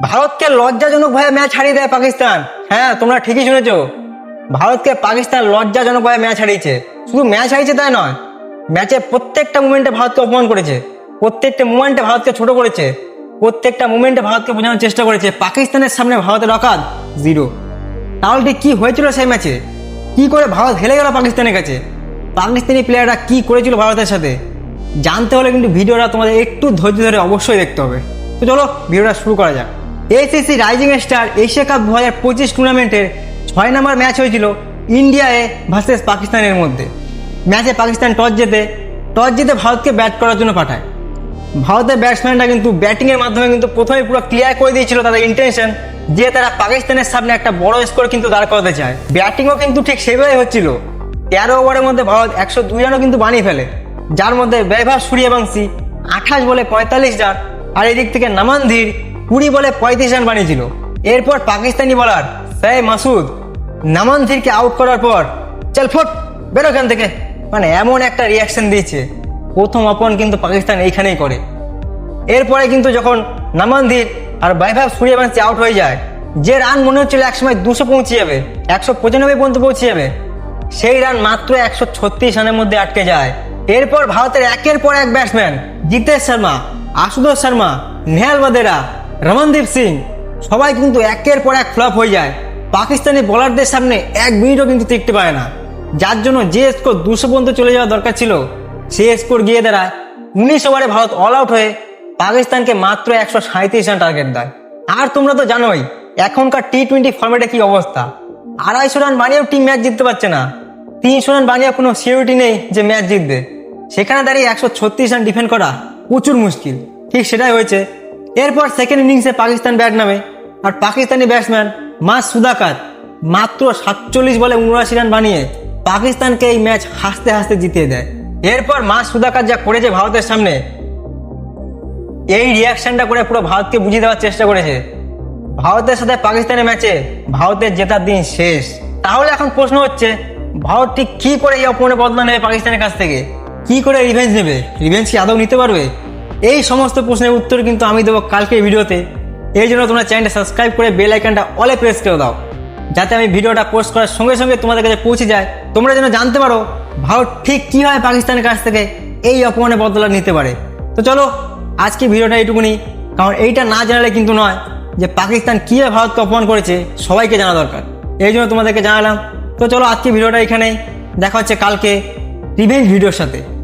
ভারতকে লজ্জাজনক ভাবে ম্যাচ হারিয়ে দেয় পাকিস্তান। হ্যাঁ তোমরা ঠিকই শুনেছ। ভারতকে পাকিস্তান লজ্জাজনক ভাবে ম্যাচ হারিয়েছে। শুধু ম্যাচ হারিয়েছে তাই নয়, ম্যাচের প্রত্যেকটা মুমেন্টে ভারতকে অপমান করেছে। প্রত্যেকটা মুমেন্টে ভারতকে ছোট করেছে। প্রত্যেকটা মুমেন্টে ভারতকে বোঝানোর চেষ্টা করেছে। পাকিস্তানের সামনে ভারতের অকাত জিরো। তাহলে কি হয়েছিল সেই ম্যাচে? কি করে ভারত হেরে গেল পাকিস্তানের কাছে? পাকিস্তানি প্লেয়াররা কি করেছিল ভারতের সাথে? জানতে হলে কিন্তু ভিডিওটা তোমাদের একটু ধৈর্য ধরে অবশ্যই দেখতে হবে। তো চলো, ভিডিওটা শুরু করা যাক। ACC rising star Asia cup দু হাজার পঁচিশ টুর্নামেন্টের ছয় নম্বর ম্যাচ হয়েছিল ইন্ডিয়ায় ভার্সেস পাকিস্তানের মধ্যে। ম্যাচে পাকিস্তান টস জেতে, টস জিতে ভারতকে ব্যাট করার জন্য পাঠায়। ভারতের ব্যাটসম্যানরা কিন্তু ব্যাটিংয়ের মাধ্যমে কিন্তু প্রথমে পুরো ক্লিয়ার করে দিয়েছিল তাদের ইন্টেনশন যে তারা পাকিস্তানের সামনে একটা বড় স্কোর কিন্তু দাঁড় করাতে চায়। ব্যাটিংও কিন্তু ঠিক সেভাবেই হচ্ছিল। তেরো ওভারের মধ্যে ভারত একশো দুই রানও কিন্তু বানিয়ে ফেলে। যার মধ্যে ব্যয়ভার সূর্যবংশী আঠাশ বলে পঁয়তাল্লিশ রান আর এদিক থেকে নামান ধীর কুড়ি বলে পঁয়ত্রিশ রান বানিয়েছিল। এরপর পাকিস্তানি বলার সাই মাসুদ নামান ধীরকে আউট করার পর চল ফোট, বেরো এখান থেকে। মানে এমন একটা রিয়াকশন দিয়েছে। প্রথম অপন কিন্তু পাকিস্তান এইখানেই করে। এরপরে কিন্তু যখন নামানদির আর বৈভব সূর্যবংশী আউট হয়ে যায়, যে রান মনে হচ্ছিল একসময় দুশো পৌঁছে যাবে, একশো পঁচানব্বই পর্যন্ত পৌঁছে যাবে, সেই রান মাত্র একশো ছত্রিশ রানের মধ্যে আটকে যায়। এরপর ভারতের একের পর এক ব্যাটসম্যান জিতেশ শর্মা, আশুতোষ শর্মা, নেহাল বাদেরা রমনদীপ সিং, সবাই কিন্তু একের পর এক ফ্লপ হয়ে যায়। পাকিস্তানি বোলারদের সামনে এক মিনিটও কিন্তু টিকতে পারে না। যার জন্য যে স্কোর দুশো পর্যন্ত চলে যাওয়া দরকার ছিল, সে স্কোর গিয়ে দাঁড়ায়। উনিশ ওভারে ভারত অল আউট হয়ে পাকিস্তানকে মাত্র একশো সাঁত্রিশ রান টার্গেট দেয়। আর তোমরা তো জানোই, এখনকার টি টোয়েন্টি ফর্মেটে কি অবস্থা? আড়াইশো রান বানিয়েও টিম ম্যাচ জিততে পারছে না। তিনশো রান বানিয়ে কোনো সিউরিটি নেই যে ম্যাচ জিতবে। সেখানে দাঁড়িয়ে একশো ছত্রিশ রান ডিফেন্ড করা প্রচুর মুশকিল। ঠিক সেটাই হয়েছে। এরপর সেকেন্ড ইনিংসে পাকিস্তান ব্যাট নামে। আর পাকিস্তানি ব্যাটসম্যান মাস সুদাকাত মাত্র সাতচল্লিশ বলে উনআশি রান বানিয়ে পাকিস্তানকে এই ম্যাচ হাসতে হাসতে জিতিয়ে দেয়। এরপর মাস সুদাকাত যা করেছে ভারতের সামনে, এই রিয়াকশনটা করে পুরো ভারতকে বুঝিয়ে দেওয়ার চেষ্টা করেছে। ভারতের সাথে পাকিস্তানের ম্যাচে ভারতের জেতার দিন শেষ। তাহলে এখন প্রশ্ন হচ্ছে, ভারত ঠিক কি করে এই অপমানের বদলা নেবে পাকিস্তানের কাছ থেকে? কি করে রিভেঞ্জ নেবে? রিভেঞ্জ কি আদৌ নিতে পারবে? এই সমস্ত প্রশ্নের উত্তর কিন্তু আমি দেবো কালকে ভিডিওতে। এই জন্য তোমরা চ্যানেলটা সাবস্ক্রাইব করে বেল আইকনটা অলে প্রেস করে দাও। যাতে আমি ভিডিওটা পোস্ট করার সঙ্গে সঙ্গে তোমাদের কাছে পৌঁছে যায়। তোমরা যেন জানতে পারো ভারত ঠিক কীভাবে পাকিস্তানের কাছ থেকে এই অপমানের বদলা নিতে পারে। তো চলো, আজকে ভিডিওটা এইটুকুনি। কারণ এইটা না জানালে কিন্তু নয় যে পাকিস্তান কীভাবে ভারতকে অপমান করেছে, সবাইকে জানা দরকার। এই জন্য তোমাদেরকে জানালাম। তো চলো, আজকে ভিডিওটা এখানেই। দেখা হচ্ছে কালকে রিভেঞ্জ ভিডিওর সাথে।